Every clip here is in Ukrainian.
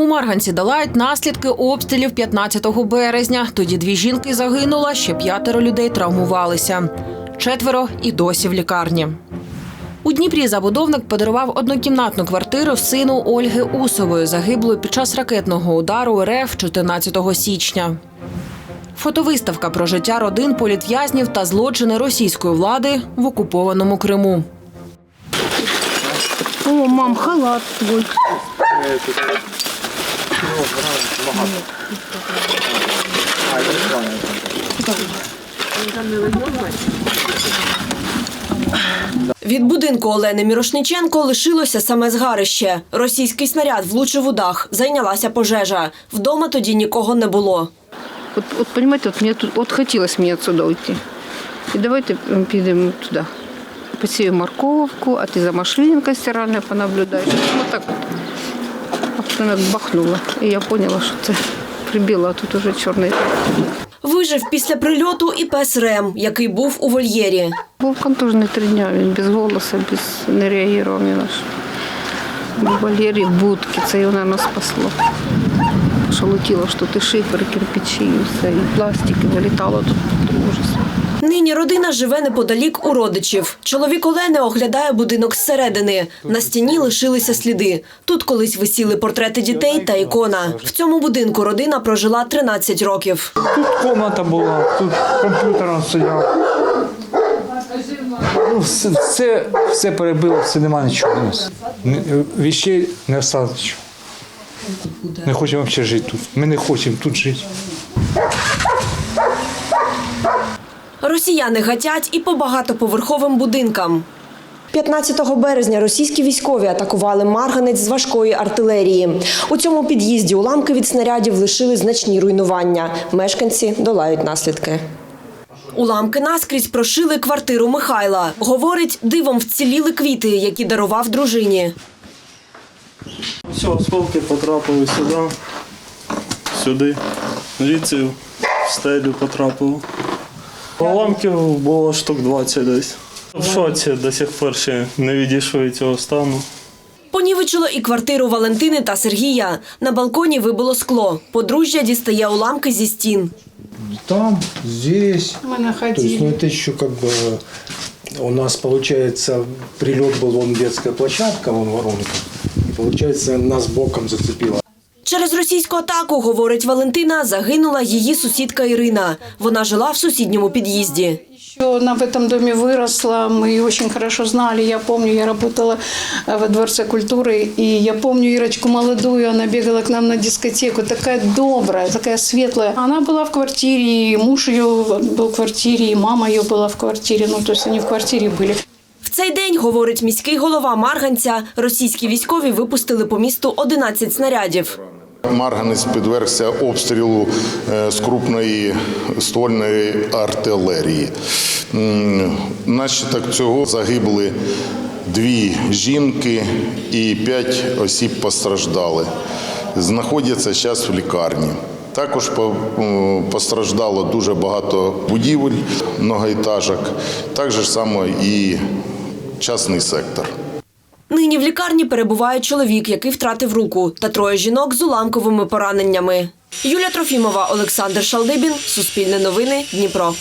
У Марганці долають наслідки обстрілів 15 березня. Тоді дві жінки загинула, ще п'ятеро людей травмувалися. Четверо і досі в лікарні. У Дніпрі забудовник подарував однокімнатну квартиру сину Ольги Усової, загиблої під час ракетного удару РФ 14 січня. Фотовиставка про життя родин політв'язнів та злочини російської влади в окупованому Криму. О, мам, халат твой. Від будинку Олени Мірошниченко лишилося саме згарище. Російський снаряд влучив у дах, зайнялася пожежа. Вдома тоді нікого не було. От, от понимаете, от мне тут от хотілося мені отсюда уйти. І давайте підемо туди. Посію морковку, а ти за машинкою стиральною понаблюдаєш. Вот так от. А потім як бахнуло. І я поняла, що це прибило, а тут уже чорний. Вижив після прильоту і пес Рем, який був у вольєрі. Був контужний три дня, він без голосу, без не реагував ні на що. В будці, це його, мабуть, спасло. Що летіло, що ти шифер, кирпичі, і все, і пластики вилітало тут, тут ужас. Нині родина живе неподалік у родичів. Чоловік Олени оглядає будинок зсередини. На стіні лишилися сліди. Тут колись висіли портрети дітей та ікона. В цьому будинку родина прожила 13 років. Тут комната була, тут комп'ютер стояв. Ну, все, все, перебило, все нема нічого у Віщей не осталось. Не хочемо взагалі жити тут. Ми не хочемо тут жити. Росіяни гатять і по багатоповерховим будинкам. 15 березня російські військові атакували марганець з важкої артилерії. У цьому під'їзді уламки від снарядів лишили значні руйнування. Мешканці долають наслідки. Уламки наскрізь прошили квартиру Михайла. Говорить, дивом вціліли квіти, які дарував дружині. Все, осколки потрапили сюди, сюди, звідси в стелю потрапило. Уламків було штук 20 десь. В шоці до сих пор ще не відійшли від цього стану. Понівечило і квартиру Валентини та Сергія. На балконі вибило скло. Подружжя дістає уламки зі стін. там, здесь. То есть, ну, это еще как бы у нас получается прилет был, вон детская площадка, вон воронка. И получается нас боком зацепило. Через російську атаку, говорить Валентина, загинула її сусідка Ірина. Вона жила в сусідньому під'їзді. Еще Она в этом доме выросла, мы ее очень хорошо знали. Я помню, я работала э, во Дворце культуры, и я помню Ирочку молодую, она бегала к нам на дискотеку, такая добрая, такая светлая. Она была в квартире, и муж ее был в квартире, и мама ее была в квартире, ну то есть они в квартире были. В цей день, говорить міський голова Марганця, російські військові випустили по місту 11 снарядів. Марганець підвергся обстрілу е, з крупної ствольної артилерії. Наслідок цього загибли дві жінки і п'ять осіб постраждали. Знаходяться зараз в лікарні. Також постраждало дуже багато будівель, многоетажок, так же само і частний сектор. Нині в лікарні перебуває чоловік, який втратив руку, та троє жінок з уламковими пораненнями. Юля Трофімова, Олександр Шалдибін, Суспільне новини, Дніпро.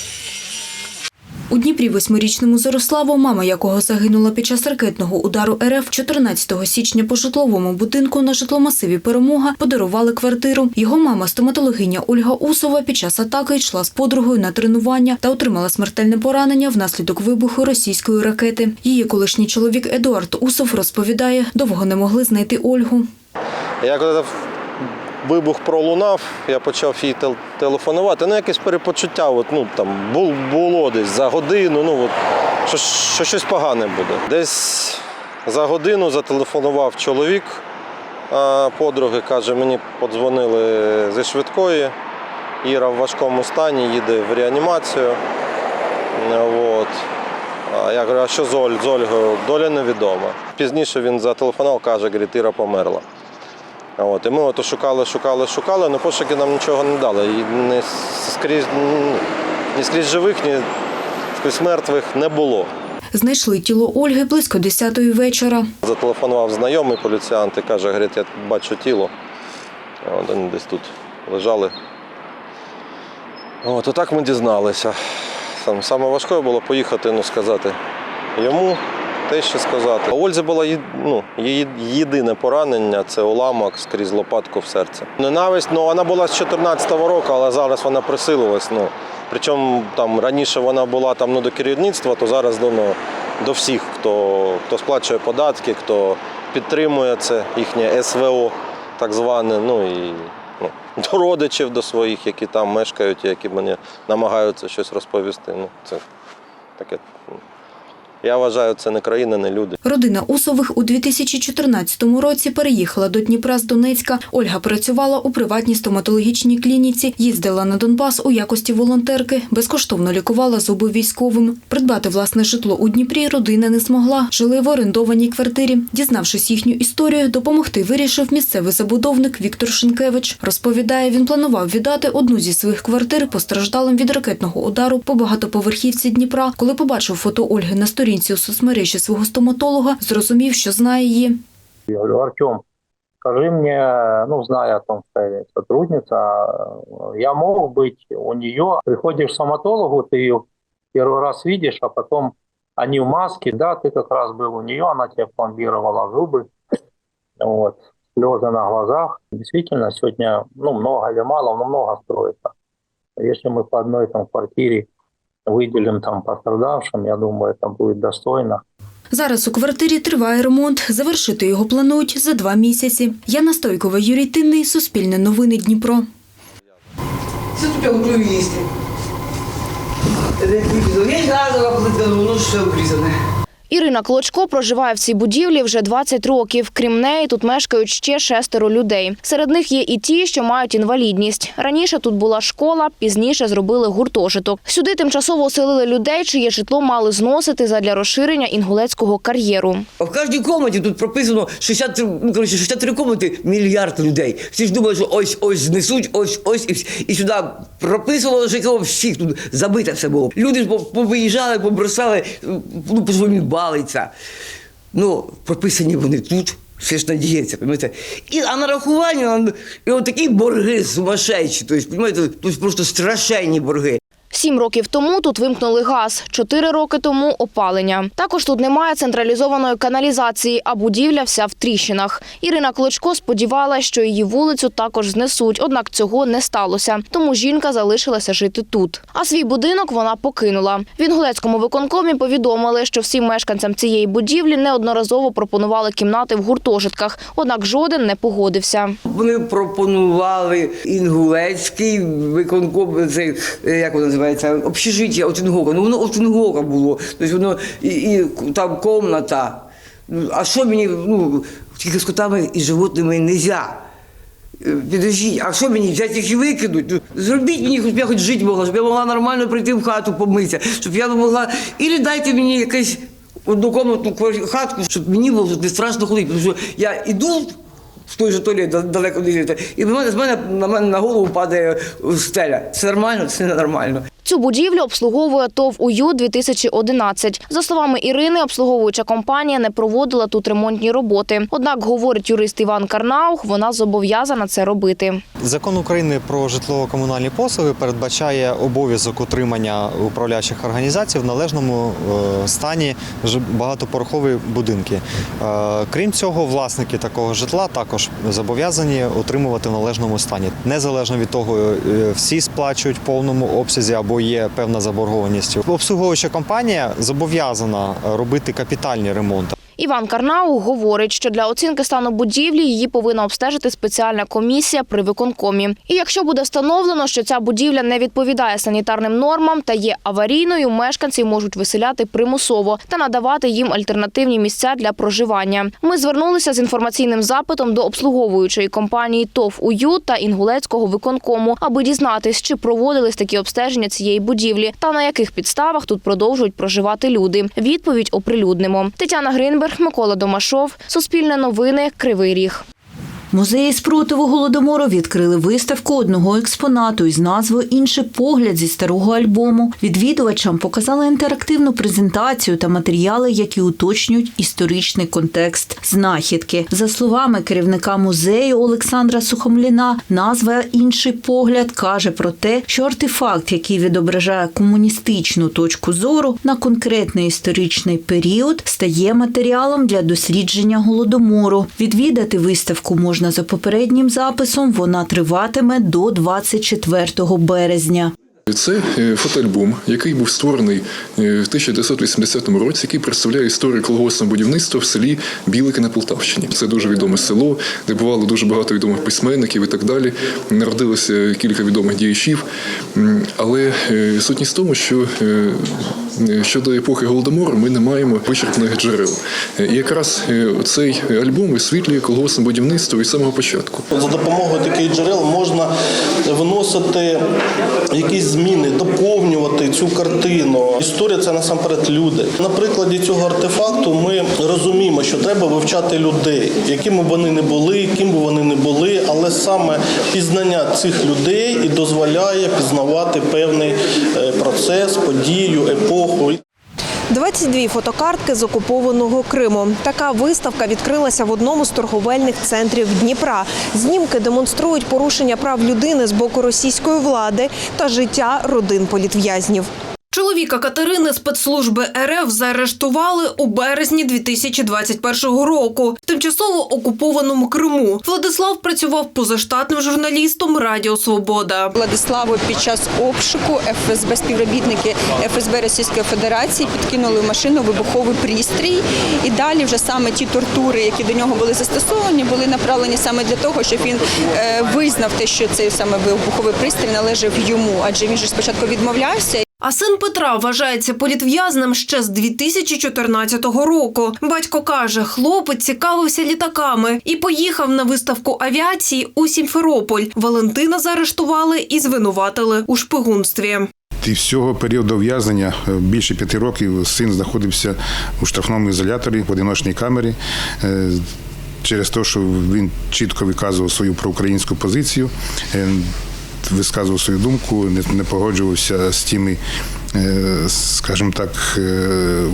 У Дніпрі восьмирічному Зарославу, мама якого загинула під час ракетного удару РФ 14 січня по житловому будинку на житломасиві Перемога подарували квартиру. Його мама, стоматологиня Ольга Усова, під час атаки йшла з подругою на тренування та отримала смертельне поранення внаслідок вибуху російської ракети. Її колишній чоловік Едуард Усов розповідає, довго не могли знайти Ольгу. Я коли вибух пролунав, я почав їй телефонувати. Ну, якесь перепочуття, от, ну, там, було десь за годину, ну, от, що, що щось погане буде. Десь за годину зателефонував чоловік подруги, каже, мені подзвонили зі швидкої. Іра в важкому стані, їде в реанімацію. От. Я говорю, а що з Оль? З Ольгою? Доля невідома. Пізніше він зателефонував, каже, Іра померла. От, і ми ото шукали, шукали, шукали, але пошуки нам нічого не дали. І ні скрізь, ні скрізь живих, ні скрізь мертвих не було. Знайшли тіло Ольги близько 10-ї вечора. Зателефонував знайомий поліціянт і каже, говорить, я бачу тіло. От вони десь тут лежали. От, отак ми дізналися. Сам, саме важке було поїхати, ну, сказати йому, те, що сказати. У Ользі було ну, її єдине поранення це уламок скрізь лопатку в серце. Ненависть, ну вона була з 14-го року, але зараз вона присилилась. Ну, причому там раніше вона була там, ну, до керівництва, то зараз до, ну, до всіх, хто, хто сплачує податки, хто підтримує це, їхнє СВО так зване. Ну, і, ну, до родичів до своїх, які там мешкають, які мені намагаються щось розповісти. Ну, це таке. Я вважаю, це не країна, не люди. Родина Усових у 2014 році переїхала до Дніпра з Донецька. Ольга працювала у приватній стоматологічній клініці, їздила на Донбас у якості волонтерки, безкоштовно лікувала зуби військовим. Придбати власне житло у Дніпрі родина не змогла. Жили в орендованій квартирі. Дізнавшись їхню історію, допомогти вирішив місцевий забудовник Віктор Шинкевич. Розповідає, він планував віддати одну зі своїх квартир постраждалим від ракетного удару по багатоповерхівці Дніпра. Коли побачив фото Ольги на сторінці у соцмережі свого стоматолога, зрозумів, що знає її. Я говорю, Артем, скажи мне, ну, зная о том, что я сотрудница, э, я мог быть у нее, приходишь к стоматологу, ты ее первый раз видишь, а потом они в маске, да, ты как раз был у нее, она тебе пломбировала зубы, вот, слезы на глазах. Действительно, сегодня, ну, много или мало, но много строится. Если мы по одной там квартире выделим там пострадавшим, я думаю, это будет достойно. Зараз у квартирі триває ремонт. Завершити його планують за два місяці. Яна Стойкова, Юрій Тинний, Суспільне новини Дніпро. Все тут їсти. Я газова плитка, воно все обрізане. Ірина Клочко проживає в цій будівлі вже 20 років. Крім неї, тут мешкають ще шестеро людей. Серед них є і ті, що мають інвалідність. Раніше тут була школа, пізніше зробили гуртожиток. Сюди тимчасово оселили людей, чиє житло мали зносити задля розширення інгулецького кар'єру. В кожній кімнаті тут прописано 63, ну, коротше, 63 кімнати, мільярд людей. Всі ж думають, що ось ось знесуть, ось ось і, і сюди прописувало житло всіх. Тут забите все було. Люди ж по- повиїжджали, побросали, ну, по балиться. Ну, прописані вони тут. Все ж надіється, розумієте? І а нарахування, і от такі борги сумасшедші. Тобто, розумієте, тут просто страшенні борги. Сім років тому тут вимкнули газ, чотири роки тому опалення. Також тут немає централізованої каналізації, а будівля вся в тріщинах. Ірина Клочко сподівалася, що її вулицю також знесуть, однак цього не сталося. Тому жінка залишилася жити тут. А свій будинок вона покинула. В Інгулецькому виконкомі повідомили, що всім мешканцям цієї будівлі неодноразово пропонували кімнати в гуртожитках, однак жоден не погодився. Вони пропонували інгулецький виконком, це як воно називається, общежиття Отингока. Ну воно Отингока було. Тобто воно і, і там комната. Ну, А що мені, ну, тільки з котами і животними не можна. Підождіть, а що мені взяти їх і викинуть? Ну, зробіть мені, щоб я хоч жити могла, щоб я могла нормально прийти в хату помитися, щоб я могла. Ілі дайте мені якусь однокомнатну хатку, щоб мені було не страшно ходити. Тому що я іду в той же туалет далеко не жити, і з мене на мене на голову падає стеля. Це нормально, це ненормально. Цю будівлю обслуговує ТОВ УЮ 2011. За словами Ірини, обслуговуюча компанія не проводила тут ремонтні роботи. Однак, говорить юрист Іван Карнаух, вона зобов'язана це робити. Закон України про житлово-комунальні послуги передбачає обов'язок утримання управляючих організацій в належному е, стані багатоповерхові будинки. Е, Крім цього, власники такого житла також зобов'язані утримувати в належному стані. Незалежно від того, е, всі сплачують в повному обсязі або є певна заборгованість. Обслуговуюча компанія зобов'язана робити капітальні ремонти. Іван Карнаух говорить, що для оцінки стану будівлі її повинна обстежити спеціальна комісія при виконкомі. І якщо буде встановлено, що ця будівля не відповідає санітарним нормам та є аварійною, мешканці можуть виселяти примусово та надавати їм альтернативні місця для проживання. Ми звернулися з інформаційним запитом до обслуговуючої компанії ТОВ УЮ та Інгулецького виконкому, аби дізнатись, чи проводились такі обстеження цієї будівлі та на яких підставах тут продовжують проживати люди. Відповідь оприлюднимо. Тетяна Гринберг, Микола Домашов, Суспільне новини, Кривий Ріг. Музеї спротиву голодомору відкрили виставку одного експонату із назвою Інший погляд зі старого альбому. Відвідувачам показали інтерактивну презентацію та матеріали, які уточнюють історичний контекст знахідки. За словами керівника музею Олександра Сухомліна, назва Інший погляд каже про те, що артефакт, який відображає комуністичну точку зору на конкретний історичний період, стає матеріалом для дослідження голодомору. Відвідати виставку можна за попереднім записом. Вона триватиме до 24 березня. Це е, фотоальбом, який був створений е, в 1980 році, який представляє історію колгоспного будівництва в селі Білики на Полтавщині. Це дуже відоме село, де бувало дуже багато відомих письменників і так далі. Народилося кілька відомих діячів. Але е, сутність в тому, що е, щодо епохи голодомору ми не маємо вичерпних джерел. Е, І якраз е, цей альбом висвітлює колгоспне будівництво від самого початку. За допомогою таких джерел можна виносити якісь зміни, доповнювати цю картину. Історія це насамперед люди. На прикладі цього артефакту ми розуміємо, що треба вивчати людей, якими б вони не були, ким би вони не були, але саме пізнання цих людей і дозволяє пізнавати певний е, процес, подію, епоху. 22 фотокартки з окупованого Криму. Така виставка відкрилася в одному з торговельних центрів Дніпра. Знімки демонструють порушення прав людини з боку російської влади та життя родин політв'язнів. Чоловіка Катерини спецслужби РФ заарештували у березні 2021 року в тимчасово окупованому Криму. Владислав працював позаштатним журналістом Радіо Свобода. Владиславу під час обшуку ФСБ співробітники ФСБ Російської Федерації підкинули в машину вибуховий пристрій. І далі вже саме ті тортури, які до нього були застосовані, були направлені саме для того, щоб він е, визнав те, що цей саме вибуховий пристрій належав йому, адже він же спочатку відмовлявся. А син Петра вважається політв'язним ще з 2014 року. Батько каже, хлопець цікавився літаками і поїхав на виставку авіації у Сімферополь. Валентина заарештували і звинуватили у шпигунстві. І всього періоду ув'язнення е, більше п'яти років син знаходився у штрафному ізоляторі в одиночній камері. е, Через те, що він чітко виказував свою проукраїнську позицію, е, висказував свою думку, не, не погоджувався з тими, е, скажімо так, е,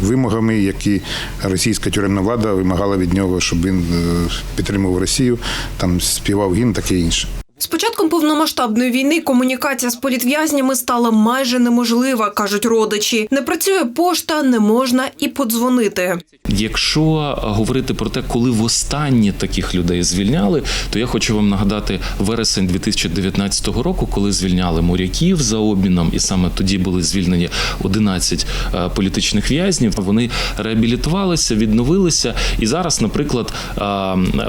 вимогами, які російська тюремна влада вимагала від нього, щоб він е, підтримував Росію, там співав гімн, таке інше. З початком повномасштабної війни комунікація з політв'язнями стала майже неможлива, кажуть родичі. Не працює пошта, не можна і подзвонити. Якщо говорити про те, коли востаннє таких людей звільняли, то я хочу вам нагадати вересень 2019 року, коли звільняли моряків за обміном, і саме тоді були звільнені 11 е, політичних в'язнів. Вони реабілітувалися, відновилися, і зараз, наприклад, е,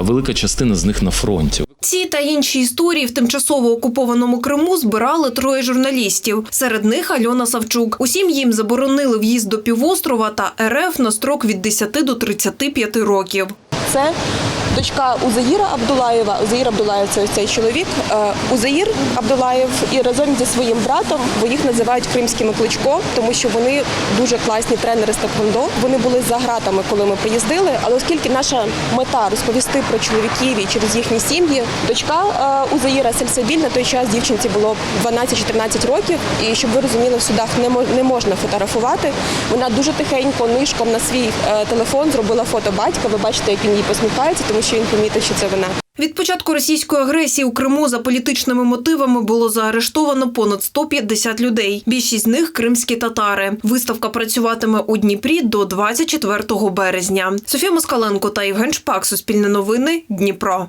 велика частина з них на фронті. Ці та інші історії в тимчасово окупованому Криму збирали троє журналістів. Серед них Альона Савчук. Усім їм заборонили в'їзд до півострова та РФ на строк від 10 до 35 років. Це дочка Узаїра Абдулаєва. Узаїр Абдулаєв це ось цей чоловік. Е, Узаїр Абдулаєв і разом зі своїм братом, бо їх називають кримськими кличко, тому що вони дуже класні тренери з таквондо. Вони були за гратами, коли ми приїздили. Але оскільки наша мета розповісти про чоловіків і через їхні сім'ї, дочка е, Узаїра Сельсабіль на той час дівчинці було 12-14 років. І щоб ви розуміли, в судах не мож- не можна фотографувати. Вона дуже тихенько нишком на свій е, телефон зробила фото батька. Ви бачите, як він їй посміхається, тому що він помітив, що це вона. Від початку російської агресії у Криму за політичними мотивами було заарештовано понад 150 людей. Більшість з них кримські татари. Виставка працюватиме у Дніпрі до 24 березня. Софія Москаленко та Євген Шпак. Суспільне новини. Дніпро.